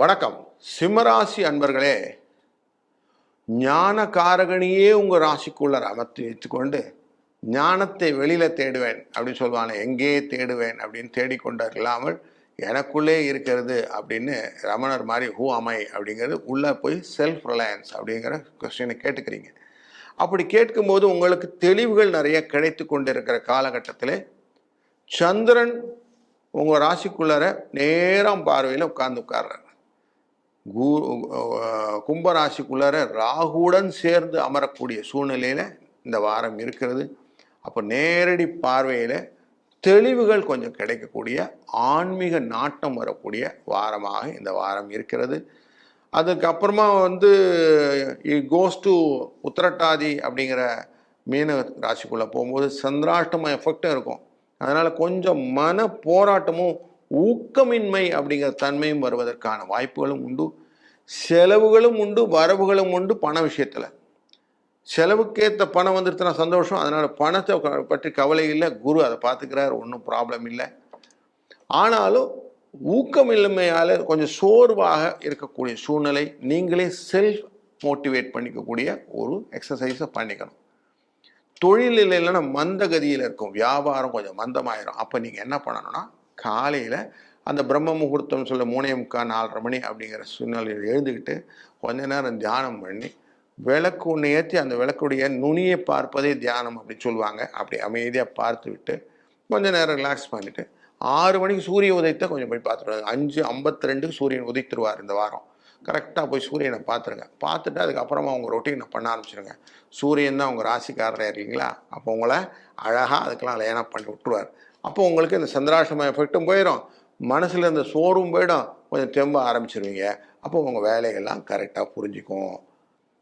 வணக்கம். சிம்மராசி அன்பர்களே ஞான காரகணியே உங்கள் ராசிக்குள்ளர் அமர்த்தி வைத்துக்கொண்டு ஞானத்தை வெளியில் தேடுவேன் அப்படின்னு சொல்லுவாங்க எங்கே தேடுவேன் அப்படின்னு தேடிக்கொண்டு இல்லாமல் எனக்குள்ளே இருக்கிறது அப்படின்னு ரமணர் மாதிரி ஹூ அமை அப்படிங்கிறது உள்ளே போய் செல்ஃப் ரிலையன்ஸ் அப்படிங்கிற கொஸ்டினை கேட்டுக்கிறீங்க. அப்படி கேட்கும்போது உங்களுக்கு தெளிவுகள் நிறைய கிடைத்து கொண்டிருக்கிற காலகட்டத்தில் சந்திரன் உங்கள் ராசிக்குள்ளார நேரம் பார்வையில் உட்கார்ந்து உட்கார்றாரு. கு கும்பராசிக்குள்ளார ராகுடன் சேர்ந்து அமரக்கூடிய சூழ்நிலையில் இந்த வாரம் இருக்கிறது. அப்போ நேரடி பார்வையில் தெளிவுகள் கொஞ்சம் கிடைக்கக்கூடிய ஆன்மீக நாட்டம் வரக்கூடிய வாரமாக இந்த வாரம் இருக்கிறது. அதுக்கப்புறமா வந்து கோஸ் டு உத்திரட்டாதி அப்படிங்கிற மீன ராசிக்குள்ளே போகும்போது சந்திராஷ்டம எஃபெக்டும் இருக்கும். அதனால் கொஞ்சம் மன போராட்டமும் ஊக்கமின்மை அப்படிங்கிற தன்மையும் வருவதற்கான வாய்ப்புகளும் உண்டு. செலவுகளும் உண்டு வரவுகளும் உண்டு பண விஷயத்தில். செலவுக்கேற்ற பணம் வந்துருச்சுன்னா சந்தோஷம். அதனால் பணத்தை பற்றி கவலை இல்லை. குரு அதை பார்த்துக்கிறார். ஒன்றும் ப்ராப்ளம் இல்லை. ஆனாலும் ஊக்கமின்மையால் கொஞ்சம் சோர்வாக இருக்கக்கூடிய சூழ்நிலை நீங்களே செல்ஃப் மோட்டிவேட் பண்ணிக்கக்கூடிய ஒரு எக்ஸசைஸை பண்ணிக்கணும். தொழில் இல்லைன்னா மந்தகதியில் இருக்கும். வியாபாரம் கொஞ்சம் மந்தமாயிரும். அப்போ நீங்கள் என்ன பண்ணணும்னா காலையில் அந்த பிரம்ம முகூர்த்தம் சொல்ல மூணே முக்கால் நாலரை மணி அப்படிங்கிற சூழ்நிலையில் எழுந்துக்கிட்டு கொஞ்ச நேரம் தியானம் பண்ணி விளக்கு ஒன்று ஏற்றி அந்த விளக்குடைய நுனியை பார்ப்பதே தியானம் அப்படி சொல்லுவாங்க. அப்படி அமைதியாக பார்த்து விட்டு கொஞ்ச நேரம் ரிலாக்ஸ் பண்ணிவிட்டு ஆறு மணிக்கு சூரிய உதயத்தை கொஞ்சம் போய் பார்த்துருவாங்க அஞ்சு ஐம்பத்தி ரெண்டுக்கு சூரியன் உதித்துருவார் இந்த வாரம். கரெக்டாக போய் சூரியனை பார்த்துருங்க. பார்த்துட்டு அதுக்கப்புறமா உங்கள் ரொட்டீனை பண்ண ஆரம்பிச்சிருங்க. சூரியன் தான் உங்கள் ராசிக்காரராக இருக்கீங்களா? அப்போ உங்களை அழகாக அதுக்கெல்லாம் லேனாக பண்ணி விட்டுருவார். அப்போ உங்களுக்கு இந்த சந்திராஷ்டம எஃபெக்ட்டும் போயிடும் மனசில் இருந்த சோர்வும் போயிடும். கொஞ்சம் தெம்ப ஆரம்பிச்சிருவீங்க. அப்போ உங்கள் வேலைகள்லாம் கரெக்டாக புரிஞ்சுக்கும்.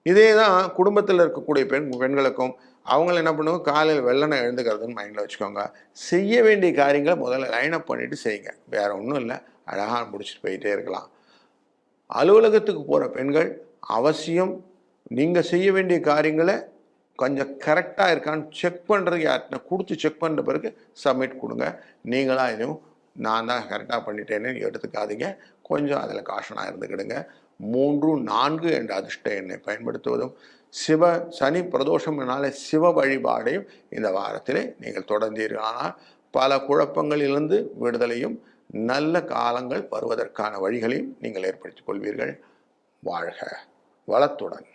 இதே தான் குடும்பத்தில் இருக்கக்கூடிய பெண் பெண்களுக்கும். அவங்கள என்ன பண்ணுவாங்க காலையில் வெள்ளனை எழுந்துக்கிறதுன்னு மைண்டில் வச்சுக்கோங்க. செய்ய வேண்டிய காரியங்களை முதல்ல லைனப் பண்ணிவிட்டு செய்யுங்க. வேறு ஒன்றும் இல்லை. அழகாக முடிச்சுட்டு போயிட்டே இருக்கலாம். அலுவலகத்துக்கு போகிற பெண்கள் அவசியம் நீங்கள் செய்ய வேண்டிய காரியங்களை கொஞ்சம் கரெக்டாக இருக்கான்னு செக் பண்ணுறதுக்கு யார்கிட்ட கொடுத்து செக் பண்ணுற பிறகு சப்மிட் கொடுங்க. நீங்களாக எதுவும் நான் தான் கரெக்டாக பண்ணிட்டேன்னு எடுத்துக்காதீங்க. கொஞ்சம் அதில் காஷனாக இருந்துக்கிடுங்க. மூன்று நான்கு என்ற அதிர்ஷ்ட எண்ணை பயன்படுத்துவதும் சிவ சனி பிரதோஷம்னால சிவ வழிபாடையும் இந்த வாரத்திலே நீங்கள் தொடர்ந்தீர்களானால் பல குழப்பங்களிலிருந்து விடுதலையும் நல்ல காலங்கள் வருவதற்கான வழிகளையும் நீங்கள் ஏற்படுத்திக் கொள்வீர்கள். வாழ்க வளத்துடன்.